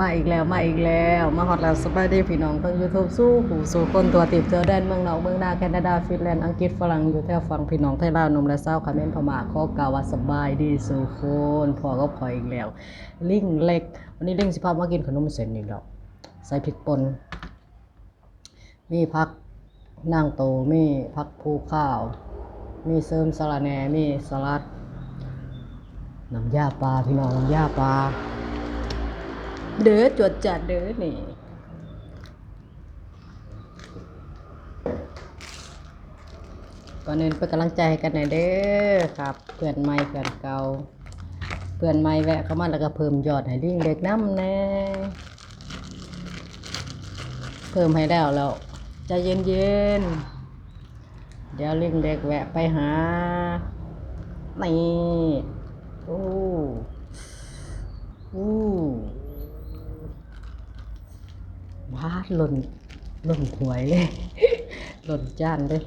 มาอีกแล้วมาอีกแล้ว มาฮอตแล้วสบายดีพี่น้องเพิ่งยูทูบสู้หูสู้คนตัวติดเจอแดนเมืองนอกเมืองนาแคนาดาฟินแลนด์อังกฤษฝรั่งอยู่แถวฝั่งพี่น้องไทยลาวนมและเศร้าวคาเมนพม่าข้อกาว่าสบายดีสู่คนพอก็พออีกแล้ว ลิงเล็ก วันนี้ลิงสิพามากินขนมเส้นอีกแล้วใส่พริกป่นมีพักนางโตมีพักภูข้าว มีเสริมสะระแหน่มีสลัดน้ำยาปลาพี่น้องน้ำยาปลา เด้อจวดจัดเด้อนี่ก่อนอื่นเป็นกำลังใจกันหน่อยเด้อครับ เพื่อนใหม่เพื่อนเก่าเพื่อนใหม่แวะเข้ามาแล้วก็เพิ่มยอดให้ลิงเด็กน้ำแน่เพิ่มให้แล้วแล้วใจเย็นเย็นๆเดี๋ยวลิงเด็กแวะไปหานี่โอ้อู้วาด หล่นหล่นหวยเลย หล่นจานเลย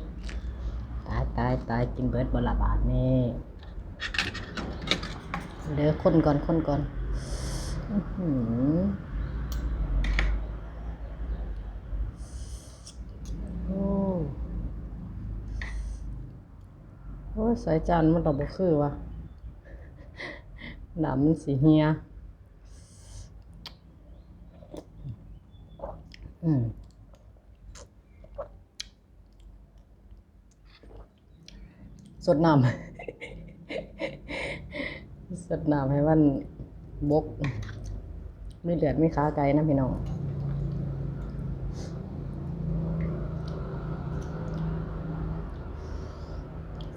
ตายตายตายกินเบิร์ดบละบาทนี่เดี๋ยวคนก่อนคนก่อนอื้อหือโอ้โอ้สายจานมันตอบบ่คือวะหนามันสีเฮีย สดน้ำสดน้ำให้มันบก ไม่เดือดไม่ขาไกลนะพี่น้อง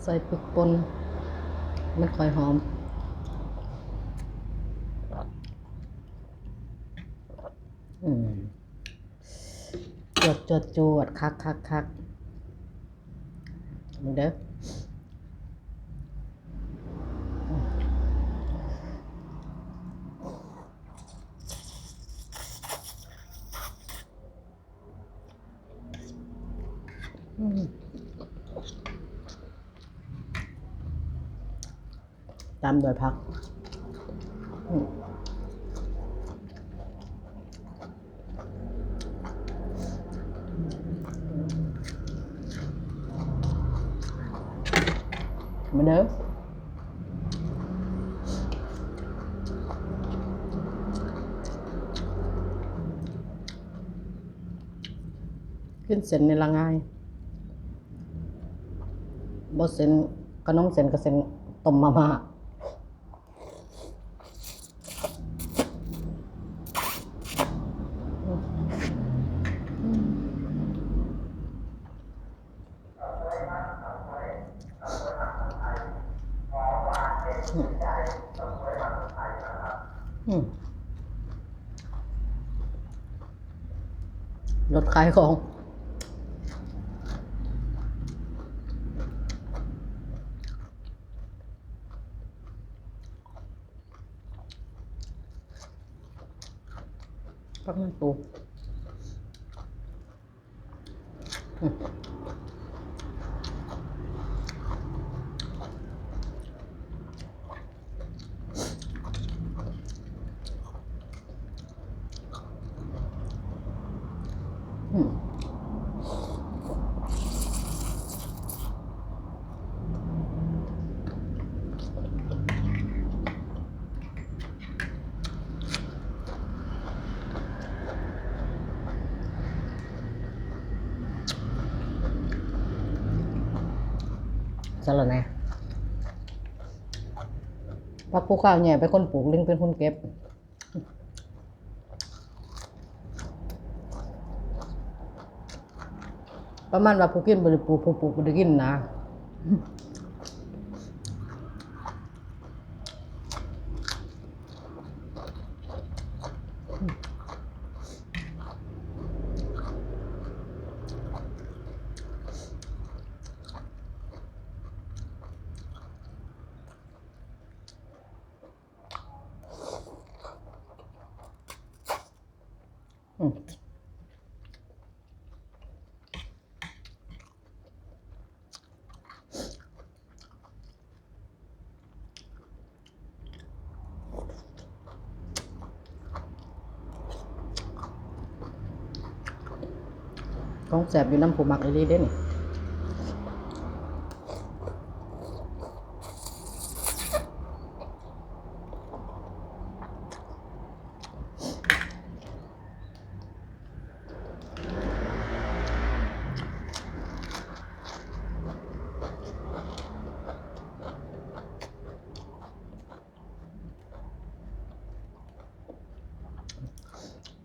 ใส่พริกป่นมันค่อยหอม อืมจวดจวดจวดคักคักคักเด้อ ตามโดยพัก มาเด้อขึ้นเส้นในละง่าย บ่เส้นขนมเส้นกับเส้นต้มมาม่าอืมรถขายของ ปั สลัดแหน่ปักผู้ข้าวเนี่ยเป็นคนปลูกลิงเป็นคนเก็บประมาณว่าผู้กินบริปลูกผู้ปลูกบริกินนะ ของแสบอยู่น้ำผูหมักอีหลีเด้นี่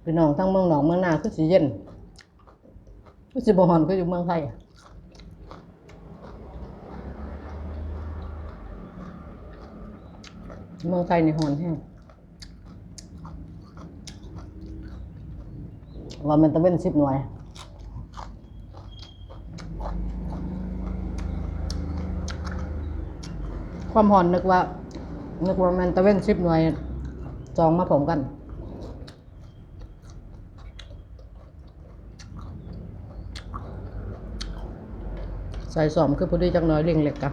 พี่น้องทั้งเมืองหนองเมืองนาคือสิเย็น คือสิบ่ฮ้อนคือยู่เมืองไทยเมืองไทยในี่ฮ้อนแห้งว่ามันตะเว้นสิบหน่วยความหอนนึกว่านึกว่ามันตะเว้นสิบหน่วยจองมาผมกัน ใส่สอมคือพอดีจังน้อยเลี่ยงเล็กกะ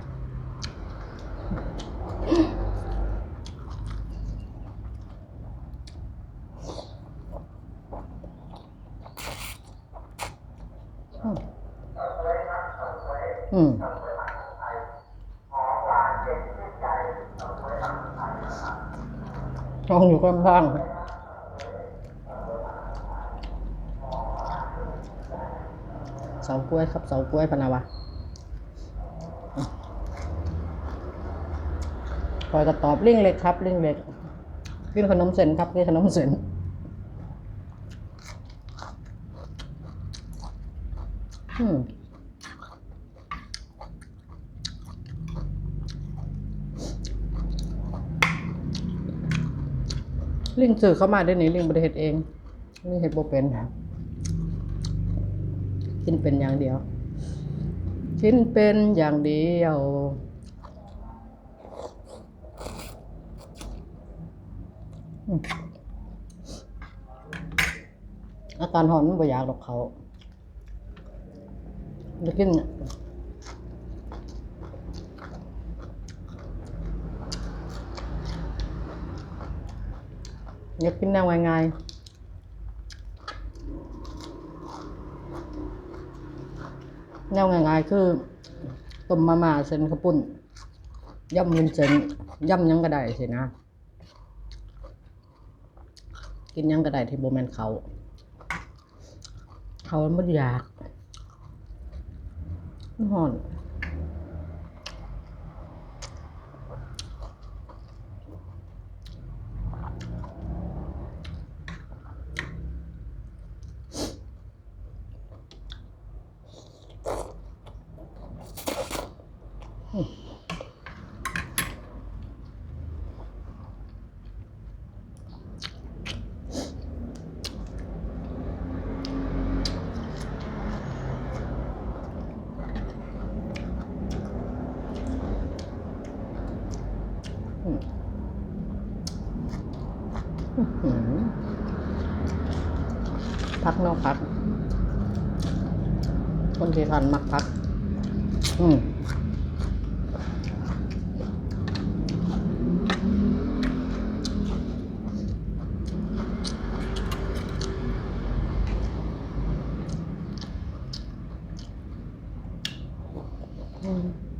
อืมลองอยู่ข้างข้างเสากล้วยครับเสากล้วยพนาวะ คอยก็ตอบเร่งเล็กครับเร่งเล็กกินขนมเส้นครับกินขนมเส้นอืมลิงสื่อเข้ามาได้นี่ลิงบริเหตุเองลิงเห็ดโบเป็นครับกินเป็นอย่างเดียว กินเป็นอย่างเดียว อาการหอนมันบ่อยากดอกเขาจะกินเนี่ยอยากกินแนวง่ายๆแนวง่ายๆคือต้มมาม่าเส้นข้าวปุ้นย่ำวุ้นเส้นย่ำยังก็ได้สินะ กินยังก็ได้ที่โบแมนเขา เขาไม่อยากมันห่อน พักนอกพัก คนที่ทานมักพัก อืมอืม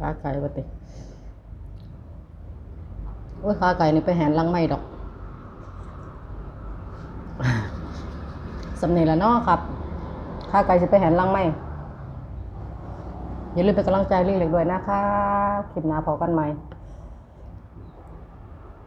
ขาไก่ปติโอ้ยขาไก่นี่ไปแหนลังไม่ดอกสำเนียงละเนาะครับขาไก่จะไปแหนลังไม่อย่าลืมเป็นกำลังใจเรียกด้วยนะคะ คลิปหน้าพอกันไหม